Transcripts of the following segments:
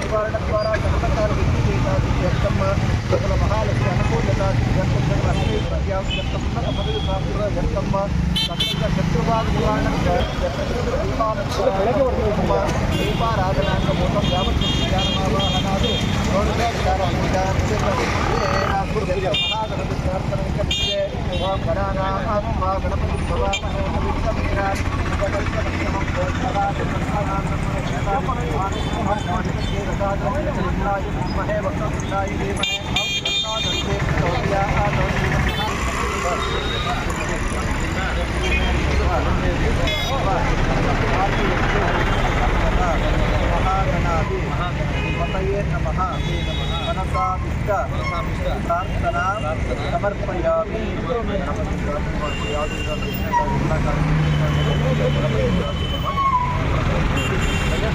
నివారణ ద్వారా చమత్కార వ్యక్తం సకల మహాలక్ష్మి అనుకూలత ఉన్నత పదవి ప్రాప్తి వ్యక్తం సకల శత్రుభాగ నివారణ దీపారాధనాంగ మూలం యావత్ జ్ఞానమావాహనాలు మహాగణపతి ప్రార్థన ఓం గణానాం గణపతి మహాగణాది మహతయే నమః समर्पयामि समर्पयामि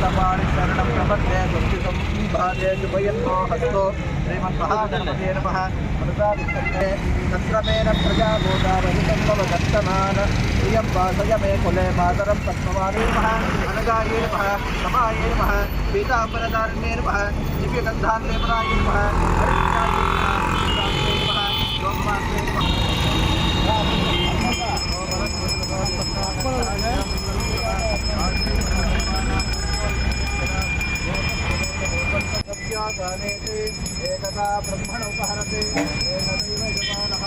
పరమాణి శరణం ప్రపద్యే గుప్తితం భాగే శుభయత్నో హస్తో శ్రీమన్మహాగణపతే నమ ప్రసాదిష్టే తత్రమేన ప్రజాభూతావహితం మమ దత్తమాన ప్రియం వాసయమే కులే మాతరం తత్వమానే నమ అనగాయే నమ సమాయే నమ పీతాంబరదారిణే నమ దివ్యగంధాన్లేపనాయ నమ హరిష్యాయ एकदा ब्रह्मण उपहरति एकदैव यजमानः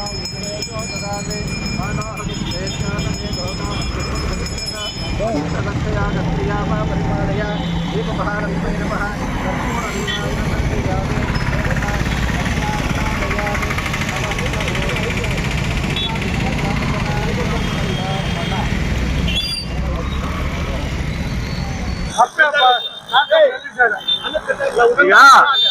ददाति गत्रिया वा परिपालय नमः ಈಗ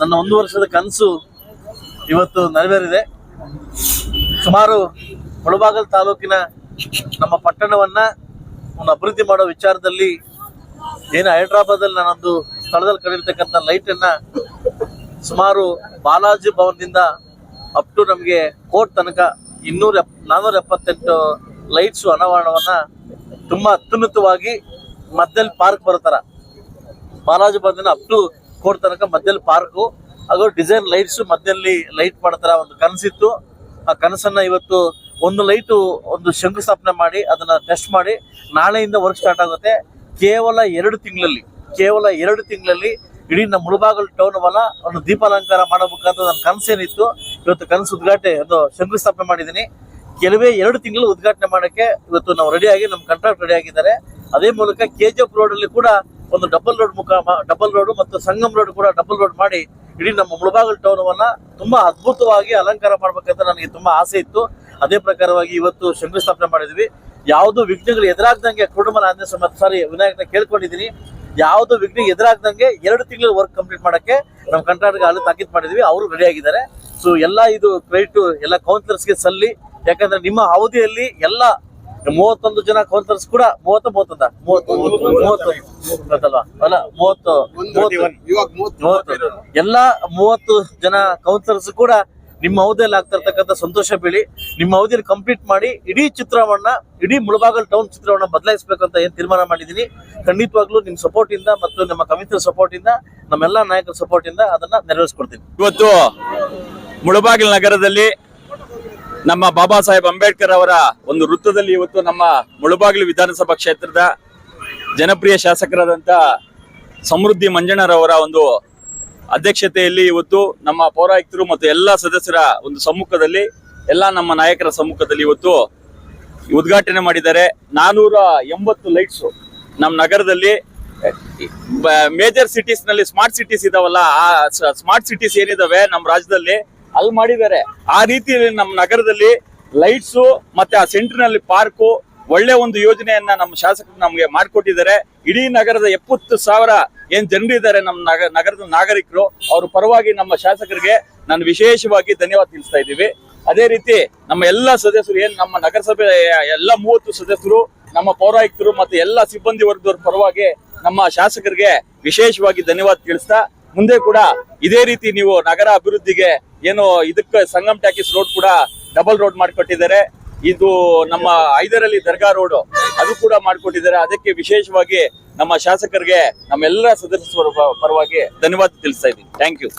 ನನ್ನ ಒಂದು ವರ್ಷದ ಕನಸು ಇವತ್ತು ನೆರವೇರಿದೆ. ಸುಮಾರು ಮುಳಬಾಗಲ್ ತಾಲೂಕಿನ ನಮ್ಮ ಪಟ್ಟಣವನ್ನ ಒಂದು ಅಭಿವೃದ್ಧಿ ಮಾಡೋ ವಿಚಾರದಲ್ಲಿ ಏನು ಹೈದ್ರಾಬಾದಲ್ಲಿ ನಾನೊಂದು ಸ್ಥಳದಲ್ಲಿ ಕಡಿರ್ತಕ್ಕಂಥ ಲೈಟನ್ನು ಸುಮಾರು ಬಾಲಾಜಿ ಭವನದಿಂದ ಅಪ್ ಟು ನಮಗೆ ಕೋರ್ಟ್ ತನಕ ಇನ್ನೂರ ನಾನ್ನೂರ ಎಪ್ಪತ್ತೆಂಟು ಲೈಟ್ಸು ಅನಾವರಣವನ್ನು ತುಂಬಾ ಅತ್ಯುನ್ನತವಾಗಿ ಮಧ್ಯದಲ್ಲಿ ಪಾರ್ಕ್ ಬರ್ತಾರೆ ಬಾಲಾಜಿ ಭವನದಿಂದ ಅಪ್ ಟು ಕೋರ್ಟ್ ತನಕ ಮಧ್ಯದಲ್ಲಿ ಪಾರ್ಕು ಅದು ಡಿಸೈನ್ ಲೈಟ್ಸ್ ಮಧ್ಯದಲ್ಲಿ ಲೈಟ್ ಮಾಡ್ತಾರ ಒಂದು ಕನಸಿತ್ತು. ಆ ಕನಸನ್ನ ಇವತ್ತು ಒಂದು ಲೈಟು ಒಂದು ಶಂಕುಸ್ಥಾಪನೆ ಮಾಡಿ, ಅದನ್ನ ಟೆಸ್ಟ್ ಮಾಡಿ, ನಾಳೆಯಿಂದ ವರ್ಕ್ ಸ್ಟಾರ್ಟ್ ಆಗುತ್ತೆ. ಕೇವಲ ಎರಡು ತಿಂಗಳಲ್ಲಿ, ಕೇವಲ ಎರಡು ತಿಂಗಳಲ್ಲಿ ಇಡೀ ನಮ್ಮ ಮುಳಬಾಗಲ್ ಟೌನ್ ಅವಲ್ಲ ಒಂದು ದೀಪಾಲಂಕಾರ ಮಾಡಬೇಕಂತ ನನ್ನ ಕನಸೇನಿತ್ತು. ಇವತ್ತು ಕನಸು ಉದ್ಘಾಟನೆ, ಅದು ಶಂಕುಸ್ಥಾಪನೆ ಮಾಡಿದ್ದೀನಿ. ಕೆಲವೇ ಎರಡು ತಿಂಗಳು ಉದ್ಘಾಟನೆ ಮಾಡೋಕ್ಕೆ ಇವತ್ತು ನಾವು ರೆಡಿಯಾಗಿ ನಮ್ಮ ಕಾಂಟ್ರಾಕ್ಟ್ ರೆಡಿ ಆಗಿದ್ದಾರೆ. ಅದೇ ಮೂಲಕ ಕೆ ಜಿ ಎಫ್ ರೋಡಲ್ಲಿ ಕೂಡ ಒಂದು ಡಬಲ್ ರೋಡ್ ಮುಖ ಡಬಲ್ ರೋಡ್ ಮತ್ತು ಸಂಗಮ್ ರೋಡ್ ಕೂಡ ಡಬಲ್ ರೋಡ್ ಮಾಡಿ ಇಡೀ ನಮ್ಮ ಮುಳಬಾಗಲ್ ಟೌನ್ ತುಂಬ ತುಂಬಾ ಅದ್ಭುತವಾಗಿ ಅಲಂಕಾರ ಮಾಡ್ಬೇಕಂತ ನನಗೆ ತುಂಬಾ ಆಸೆ ಇತ್ತು. ಅದೇ ಪ್ರಕಾರವಾಗಿ ಇವತ್ತು ಶಂಕುಸ್ಥಾಪನೆ ಮಾಡಿದ್ವಿ. ಯಾವುದು ವಿಘ್ನಗಳು ಎದುರಾಗ್ದಂಗೆ ಕುಟುಂಬ ಆಂಜನೇಯ ಮತ್ತು ಸಾರಿ ವಿನಾಯಕನ ಕೇಳ್ಕೊಂಡಿದ್ದೀನಿ. ಯಾವುದು ವಿಘ್ನ ಎದುರಾಗ್ದಂಗೆ ಎರಡು ತಿಂಗಳು ವರ್ಕ್ ಕಂಪ್ಲೀಟ್ ಮಾಡಕ್ಕೆ ನಮ್ಮ ಕರ್ನಾಟಕ ಅಲ್ಲಿ ತಾಕೀತ್ ಮಾಡಿದ್ವಿ. ಅವರು ರೆಡಿ ಆಗಿದ್ದಾರೆ. ಸೊ ಎಲ್ಲ ಇದು ಕ್ರೆಡಿಟ್ ಎಲ್ಲ ಕೌನ್ಸಿಲರ್ಸ್ಗೆ ಸಲ್ಲಿ. ಯಾಕಂದ್ರೆ ನಿಮ್ಮ ಅವಧಿಯಲ್ಲಿ ಎಲ್ಲ ಮೂವತ್ತೊಂದು ಜನ ಕೌನ್ಸಿಲರ್ಸ್ ಕೂಡ ಮೂವತ್ತು ಮೂವತ್ತೊಂದ? ಮೂವತ್ತು ಎಲ್ಲಾ ಗೊತ್ತಲ್ವಾ ಅಲ್ಲ ಮೂವತ್ತು. ಎಲ್ಲ ಮೂವತ್ತು ಜನ ಕೌನ್ಸಿಲರ್ಸ್ ಕೂಡ ನಿಮ್ಮ ಅವಧಿಯಲ್ಲಿ ಆಗ್ತಾ ಇರ್ತಕ್ಕಂಥ ಸಂತೋಷ ಬೀಳಿ ನಿಮ್ಮ ಅವಧಿಯಲ್ಲಿ ಕಂಪ್ಲೀಟ್ ಮಾಡಿ ಇಡೀ ಚಿತ್ರವನ್ನ ಇಡೀ ಮುಳಬಾಗಲ್ ಟೌನ್ ಚಿತ್ರವನ್ನ ಬದಲಾಯಿಸಬೇಕಂತ ಅಂತ ಏನ್ ತೀರ್ಮಾನ ಮಾಡಿದೀನಿ ಖಂಡಿತವಾಗ್ಲೂ ನಿಮ್ ಸಪೋರ್ಟ್ ಇಂದ ಮತ್ತು ನಮ್ಮ ಕಮಿಟಿ ಸಪೋರ್ಟ್ ಇಂದ ನಮ್ಮೆಲ್ಲಾ ನಾಯಕರ ಸಪೋರ್ಟ್ ಇಂದ ಅದನ್ನ ನೆರವೇರಿಸ್ಕೊಡ್ತೀನಿ. ಇವತ್ತು ಮುಳಬಾಗಿಲ್ ನಗರದಲ್ಲಿ ನಮ್ಮ ಬಾಬಾ ಸಾಹೇಬ್ ಅಂಬೇಡ್ಕರ್ ಅವರ ಒಂದು ವೃತ್ತದಲ್ಲಿ ಇವತ್ತು ನಮ್ಮ ಮುಳಬಾಗಿಲು ವಿಧಾನಸಭಾ ಕ್ಷೇತ್ರದ ಜನಪ್ರಿಯ ಶಾಸಕರಾದಂಥ ಸಮೃದ್ಧಿ ಮಂಜಣ್ಣರವರ ಒಂದು ಅಧ್ಯಕ್ಷತೆಯಲ್ಲಿ ಇವತ್ತು ನಮ್ಮ ಪೌರಾಯುಕ್ತರು ಮತ್ತು ಎಲ್ಲ ಸದಸ್ಯರ ಒಂದು ಸಮ್ಮುಖದಲ್ಲಿ, ಎಲ್ಲ ನಮ್ಮ ನಾಯಕರ ಸಮ್ಮುಖದಲ್ಲಿ ಇವತ್ತು ಉದ್ಘಾಟನೆ ಮಾಡಿದ್ದಾರೆ. ನಾನೂರ ಎಂಬತ್ತು ಲೈಟ್ಸ್ ನಮ್ಮ ನಗರದಲ್ಲಿ ಮೇಜರ್ ಸಿಟೀಸ್ನಲ್ಲಿ ಸ್ಮಾರ್ಟ್ ಸಿಟೀಸ್ ಇದಾವಲ್ಲ, ಆ ಸ್ಮಾರ್ಟ್ ಸಿಟೀಸ್ ಏನಿದಾವೆ ನಮ್ಮ ರಾಜ್ಯದಲ್ಲಿ ಅಲ್ಲಿ ಮಾಡಿದ್ದಾರೆ. ಆ ರೀತಿಯಲ್ಲಿ ನಮ್ಮ ನಗರದಲ್ಲಿ ಲೈಟ್ಸ್ ಮತ್ತೆ ಆ ಸೆಂಟರ್ನಲ್ಲಿ ಪಾರ್ಕು ಒಳ್ಳೆ ಒಂದು ಯೋಜನೆಯನ್ನ ನಮ್ಮ ಶಾಸಕರು ನಮಗೆ ಮಾಡಿಕೊಟ್ಟಿದ್ದಾರೆ. ಇಡೀ ನಗರದ ಎಪ್ಪತ್ತು ಸಾವಿರ ಏನ್ ಜನರಿದ್ದಾರೆ ನಮ್ಮ ನಗ, ನಗರದ ನಾಗರಿಕರು, ಅವ್ರ ಪರವಾಗಿ ನಮ್ಮ ಶಾಸಕರಿಗೆ ನಾನು ವಿಶೇಷವಾಗಿ ಧನ್ಯವಾದ ತಿಳಿಸ್ತಾ ಇದ್ದೀವಿ. ಅದೇ ರೀತಿ ನಮ್ಮ ಎಲ್ಲ ಸದಸ್ಯರು, ಏನು ನಮ್ಮ ನಗರಸಭೆ ಎಲ್ಲ ಮೂವತ್ತು ಸದಸ್ಯರು, ನಮ್ಮ ಪೌರಾಯುಕ್ತರು ಮತ್ತೆ ಎಲ್ಲ ಸಿಬ್ಬಂದಿ ವರ್ಗದವ್ರ ಪರವಾಗಿ ನಮ್ಮ ಶಾಸಕರಿಗೆ ವಿಶೇಷವಾಗಿ ಧನ್ಯವಾದ ತಿಳಿಸ್ತಾ ಮುಂದೆ ಕೂಡ ಇದೇ ರೀತಿ ನೀವು ನಗರ ಅಭಿವೃದ್ಧಿಗೆ ಏನು ಇದಕ್ಕೆ ಸಂಗಮ್ ಟ್ಯಾಕಿಸ್ ರೋಡ್ ಕೂಡ ಡಬಲ್ ರೋಡ್ ಮಾಡಿಕೊಟ್ಟಿದ್ದಾರೆ. ಇದು ನಮ್ಮ ಐದರಲ್ಲಿ ದರ್ಗಾ ರೋಡ್ ಅದು ಕೂಡ ಮಾಡಿಕೊಟ್ಟಿದ್ದಾರೆ. ಅದಕ್ಕೆ ವಿಶೇಷವಾಗಿ ನಮ್ಮ ಶಾಸಕರಿಗೆ ನಮ್ಮೆಲ್ಲ ಸದಸ್ಯರ ಪರವಾಗಿ ಧನ್ಯವಾದ ತಿಳಿಸ್ತಾ ಇದ್ದೀನಿ. Thank you.